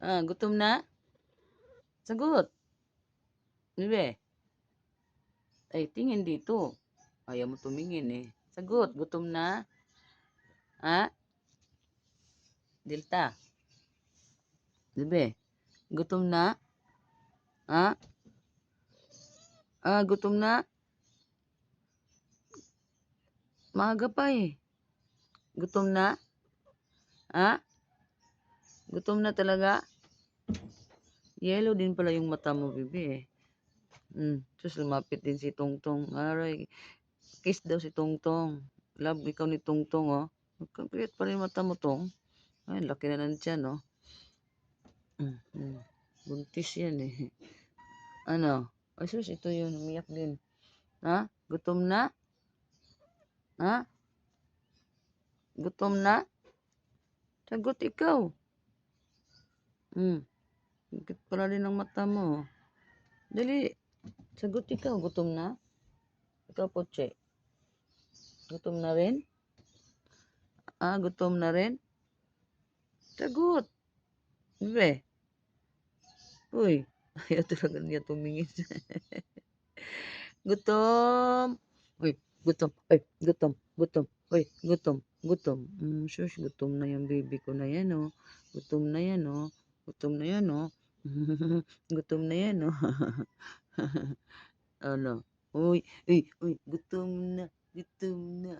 Ah, gutom na? Sagot. Bebe. Ay, tingin dito. Ayaw mo tumingin eh. Sagot, gutom na? Ha? Delta. Bebe. Gutom na? Ha? Ah, gutom na? Maaga pa eh. Gutom na? Ha? Gutom na talaga? Yellow din pala yung mata mo, eh. Hmm, sus lumapit din si Tongtong. Aray, kiss daw si Tongtong. Love ikaw ni Tongtong, oh. Magkakuyat pa rin mata mo, Tong. Ay, laki na ng tiyan, oh. Hmm, hmm. Buntis yan eh. Ano? Ay, sus, ito yun. Umiyak din. Ha? Gutom na? Ha? Gutom na? Sagot ikaw. Hmm. Higit pala din ang mata mo. Dali. Sagot ikaw. Gutom na? Ikaw po, Che. Gutom na rin? Ah, gutom na rin? Sagot. Bebe. Uy. Ayaw talaga niya tumingin. gutom. Uy, gutom. Uy, gutom. Gutom. Uy, gutom. Gutom. Mm, shush, gutom na yung baby ko na yan, oh. Gutom na yan, oh. Gutom na yan, oh. gutom na yan, oh. ano? Uy, uy, uy, gutom na. Gutom na.